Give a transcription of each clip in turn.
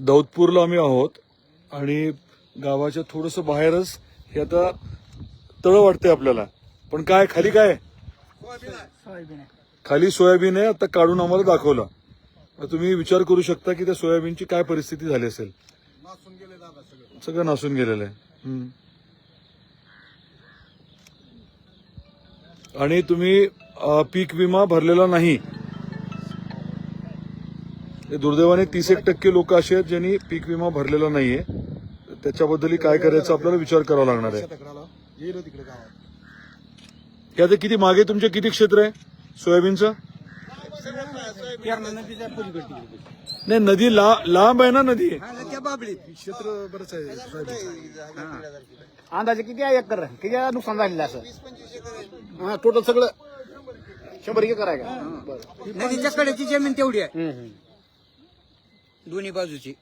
दौदपूरला आम्ही आहोत आणि गावाच्या थोडस बाहेरच हे आता तळ वाटतंय आपल्याला. पण काय खाली काय? खाली सोयाबीन आहे आता काढून आम्हाला दाखवलं. तुम्ही विचार करू शकता की त्या सोयाबीनची काय परिस्थिती झाली असेल. सगळं नासून गेलेलं आहे. आणि तुम्ही पीक विमा भरलेला नाही. दुर्दैवाने तीस एक टक्के लोक असे आहेत ज्यांनी पीक विमा भरलेला नाहीये त्याच्याबद्दल काय करायचं आपल्याला विचार करावा लागणार आहे आता किती मागे तुमचे किती क्षेत्र आहे सोयाबीनचं. नाही नदी ला- लांब आहे ना नदी क्षेत्र बरंच आहे. अंदाजे किती आहे एकर किती नुकसान झालेलं असं हा टोटल सगळं शंभर एकर आहे का बरं. नदीच्या कडेची जमीन तेवढी आहे. दोन्ही बाजूची.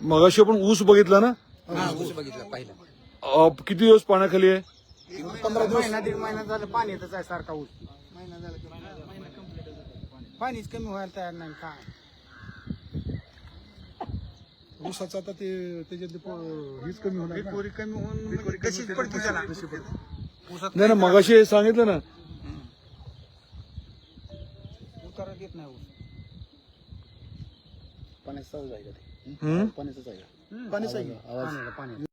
मगाशी आपण ऊस बघितला ना? हा ऊस बघितला पहिला. अं, किती दिवस पाण्याखाली आहे? महिना दीड महिना झालं पाणी येतच आहे सारखा ऊस. महिना झाला की पाणीच कमी व्हायला तयार नाही काय? ऊसाचं आता ते त्याच्यात प- हीच कमी होणार ना. कमी होऊन कशीच पडते त्याला. नाही ना मगाशी हे सांगितलं ना उतारा देत नाही ऊस. पाण्याचा आहे का ते? पाण्याचाच आहे का? पाणीच आहे की? पाण्याला पाणी